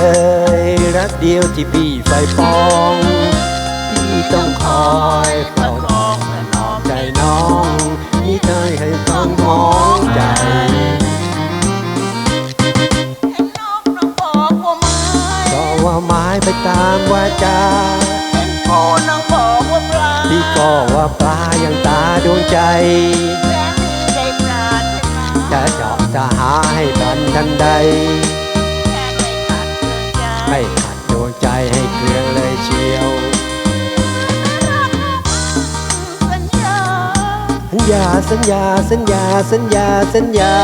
รักเอ่ยรักเดียวที่พี่ใฝ่ปอง พี่ต้องคอยเฝ้าตองแลนอมใจน้องนี่เคยให้ต้องมองใจเห็นน้องน้องบอกว่าไม่ก็ว่าไม้ไปตามว่าจาเห็นโพน้องบอกว่าปลาพี่ก็ว่าปลาอย่างตาดวงใจแสนดีได้ปรารถนาจะเจาะจะหาให้บันทันใด กินใจไม่ขัดดวงใจให้เกลืองเลยเชียวสัญญาสัญญาสัญญาสัญญาสัญญาสัญญา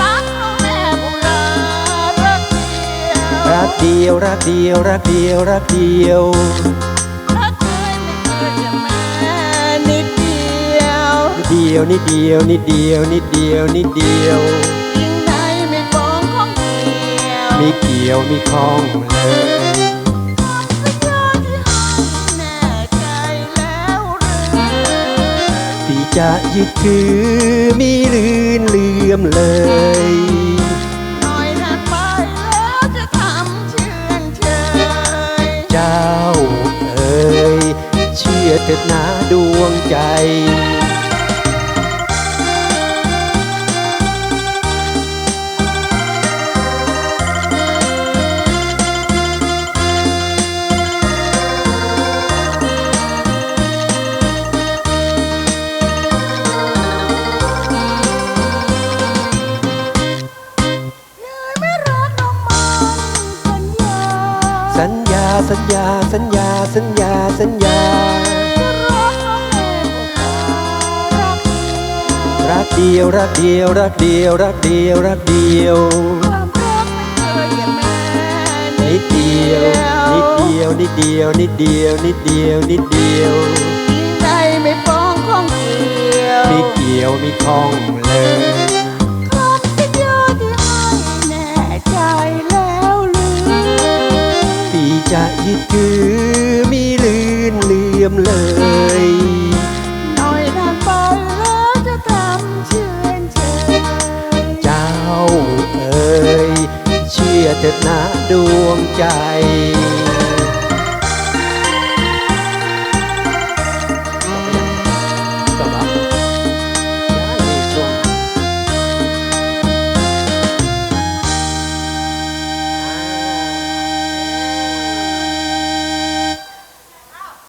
รักน้องแม่บุรารักเดียวรักเดียวรักเดียวรักเดียวรักเดียวรักเคยไม่เคยจะแม้นิดเดียวนิดเดียวนิดเดียวนิดเดียวนิดเดียว มีเกี่ยวมีคล้องเลยสัญญาที่ให้แน่ใจแล้วหรือพี่จะยึดถือมีลื่นเลื่อมเลยน่อยถัดไปแล้วจะทำเชื่อนเชยเจ้าเอ๋ยเชื่อเถิดนะดวงใจ สัญญาสัญญาสัญญาสัญญาสัญญาสัญญาจะรักน้องแม่บุตารักเดียวรักเดียวรักเดียวรักเดียวรักเดียวรักเดียวความรักไม่เคยแก่แม่นิดเดียวนิดเดียวนิดเดียวนิดเดียวนิดเดียวนิดเดียวยิ่งใดไม่ฟ้องของเกี่ยวมีเกี่ยวมีคล้องเลย จะยึดถือมีลื่นเลื่อมเลยหน่อยทางไปแล้วจะทำเชื่อนเชยเจ้าเอ๋ยเชื่อเถิดนะดวงใจเ